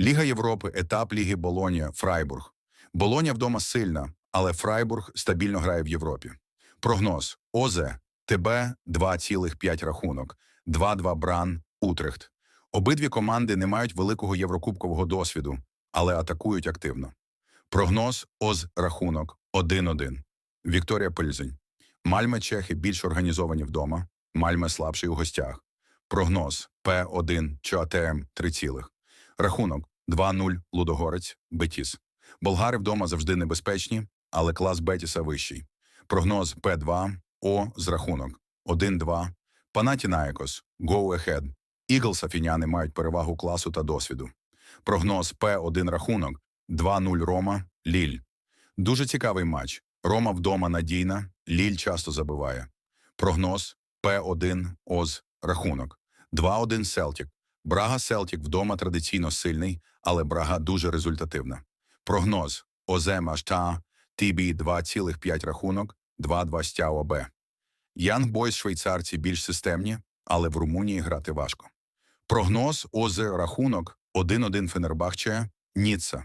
Ліга Європи, етап Ліги Болонія, Фрайбург. Болоня вдома сильна, але Фрайбург стабільно грає в Європі. Прогноз ОЗЕ, ТБ 2,5 рахунок, 2-2 Бран, Утрехт. Обидві команди не мають великого єврокубкового досвіду, але атакують активно. Прогноз ОЗ рахунок 1-1. Вікторія Пильзень. Мальме Чехи більш організовані вдома, Мальме слабший у гостях. Прогноз П1 чи АТМ 3 цілих. Рахунок 2-0 Лудогорець, Бетіс. Болгари вдома завжди небезпечні, але клас Бетіса вищий. Прогноз П2 О з рахунок 1-2. Панатінаєкос, Go Ahead. Іглс афіняни мають перевагу класу та досвіду. Прогноз П1 рахунок 2-0 Рома, Ліль. Дуже цікавий матч. Рома вдома надійна, Ліль часто забиває. Прогноз П1 Оз рахунок 2-1 Селтік. Брага Селтік вдома традиційно сильний, але Брага дуже результативна. Прогноз ОЗ Машта ТБ 2,5 рахунок 2-2 Стяо Б. Янг Бойс швейцарці більш системні, але в Румунії грати важко. Прогноз ОЗ рахунок 1-1 Фенербахче Ніцца.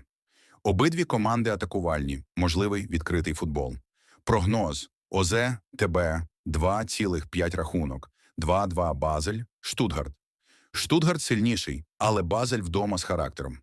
Обидві команди атакувальні, можливий відкритий футбол. Прогноз ОЗ ТБ 2,5 рахунок, 2-2 Базель, Штутгарт. Штутгарт сильніший, але Базель вдома з характером.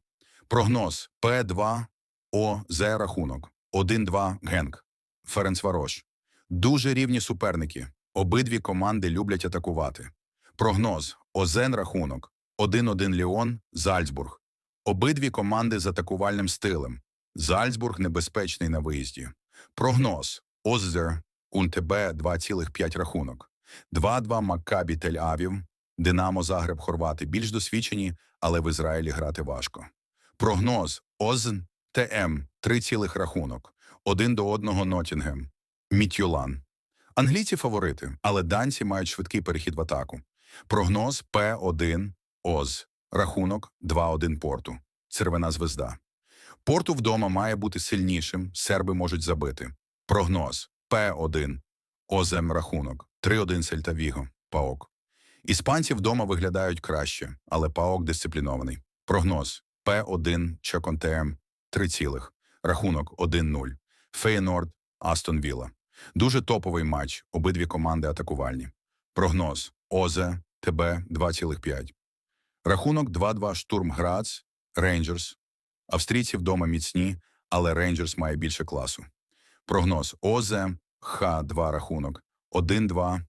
Прогноз П2 ОЗ рахунок, 1-2 Генк, Ференцварош. Дуже рівні суперники. Обидві команди люблять атакувати. Прогноз ОЗЕН рахунок, 1-1 Ліон, Зальцбург. Обидві команди з атакувальним стилем. Зальцбург небезпечний на виїзді. Прогноз Оззер УНТБ 2,5 рахунок. 2-2 Маккабі Тель-Авів. Динамо Загреб Хорвати більш досвідчені, але в Ізраїлі грати важко. Прогноз ОЗН ТМ 3 цілих рахунок. Один до одного Нотінгем. Мітюлан. Англійці фаворити, але данці мають швидкий перехід в атаку. Прогноз П1 ОЗ. Рахунок 2-1 Порту. Червона звезда. Порту вдома має бути сильнішим, серби можуть забити. Прогноз П1 ОЗМ рахунок 3-1 Сельта Віго. Паок. Іспанці вдома виглядають краще, але Паок дисциплінований. Прогноз П1 Чаконтем 3 цілих. Рахунок 1-0. Фейнорд Астон Вілла. Дуже топовий матч. Обидві команди атакувальні. Прогноз ОЗЕ ТБ 2,5. Рахунок 2-2 Штурм Грац, Рейнджерс. Австрійці вдома міцні, але Рейнджерс має більше класу. Прогноз ОЗЕ Х2 рахунок 1-2